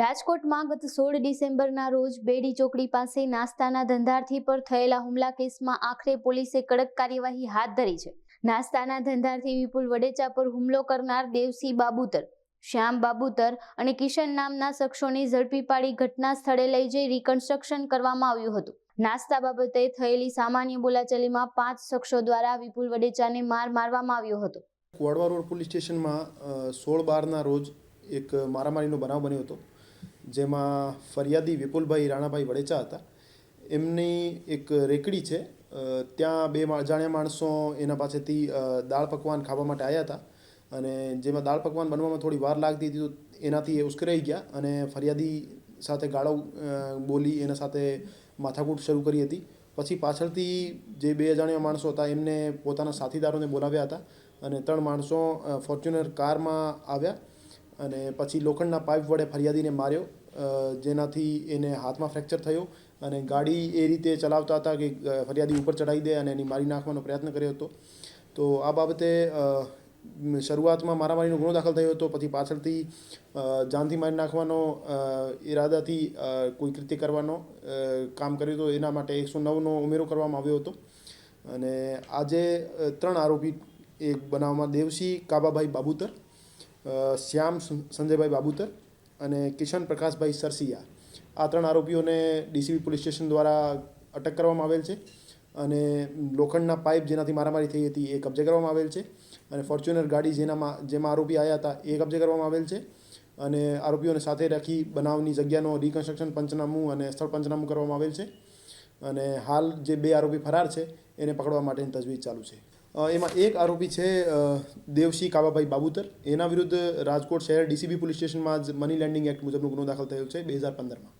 રાજકોટમાં ગત સોળ ડિસેમ્બરના રોજ બેડી ચોકડી પાસે નાસ્તાના ધંધાર્થી પર થયેલા હુમલા કેસમાં આખરે પોલીસે કડક કાર્યવાહી હાથ ધરી છે. નાસ્તાના ધંધાર્થી વિપુલ વડેચા પર હુમલો કરનાર દેવસી બાબુતર, શ્યામ બાબુતર અને કિશન નામના શખ્સોને ઝડપી પાડી ઘટના સ્થળે લઈ જઈ રિકન્સ્ટ્રક્શન કરવામાં આવ્યું હતું. નાસ્તા બાબતે થયેલી સામાન્ય બોલાચાલીમાં પાંચ શખ્સો દ્વારા વિપુલ વડેચાને માર મારવામાં આવ્યો હતો. વડવા રોડ પોલીસ સ્ટેશનમાં સોળ બારના રોજ એક મારામારીનો બનાવ બન્યો હતો. જેમાં ફરિયાદી વિપુલભાઈ રાણાભાઈ વડેચા હતા. એમની એક રેકડી છે. ત્યાં બે જાણ્યા માણસો એના પાસેથી દાળ પકવાન ખાવા માટે આવ્યા હતા. અને જેમાં દાળ પકવાન બનવામાં થોડી વાર લાગતી હતી તો એનાથી એ ઉશ્કેરાઈ ગયા અને ફરિયાદી સાથે ગાળો બોલી એના સાથે માથાકૂટ શરૂ કરી હતી. પછી પાછળથી જે બે અજાણ્યા માણસો હતા એમને પોતાના સાથીદારોને બોલાવ્યા હતા અને ત્રણ માણસો ફોર્ચ્યુનર કારમાં આવ્યા અને પછી લોખંડના પાઇપ વડે ફરિયાદીને માર્યો. જેનાથી એને હાથમાં ફ્રેક્ચર થયો અને ગાડી એ રીતે ચલાવતા હતા કે ફરિયાદી ઉપર ચડાવી દે અને એની મારી નાખવાનો પ્રયત્ન કર્યો હતો. તો આ બાબતે શરૂઆતમાં મારામારીનો ગુનો દાખલ થયો હતો, પછી પાછળથી જાનથી મારી નાખવાનો ઈરાદાથી કોઈ કૃત્ય કરવાનો કામ કર્યું હતું. એના માટે એકસો નવનો ઉમેરો કરવામાં આવ્યો હતો. અને આજે ત્રણ આરોપી એક બનાવમાં દેવસી કાબાભાઈ બાબુતર શ્યામ સંજયભાઈ બાબુતર અને કિશન પ્રકાશભાઈ સરસિયા. આ ત્રણ આરોપીઓને ડીસીબી પોલીસ સ્ટેશન દ્વારા અટક કરવામાં આવેલ છે અને લોખંડના પાઇપ જેનાથી મારામારી થઈ હતી એ કબજે કરવામાં આવેલ છે અને ફોર્ચ્યુનર ગાડી જેનામાં, જેમાં આરોપી આવ્યા હતા એ કબજે કરવામાં આવેલ છે અને આરોપીઓને સાથે રાખી બનાવની જગ્યાનો રિકન્સ્ટ્રક્શન પંચનામું અને સ્થળ પંચનામું કરવામાં આવેલ છે અને હાલ જે બે આરોપી ફરાર છે એને પકડવા માટેની તજવીજ ચાલુ છે. એમાં એક આરોપી છે દેવસિંહ કાબાભાઈ બાબુતર. એના વિરુદ્ધ રાજકોટ શહેર ડીસીબી પોલીસ સ્ટેશનમાં જ મની લેન્ડિંગ એક્ટ મુજબનો ગુનો દાખલ થયો છે, બે હજાર પંદરમાં.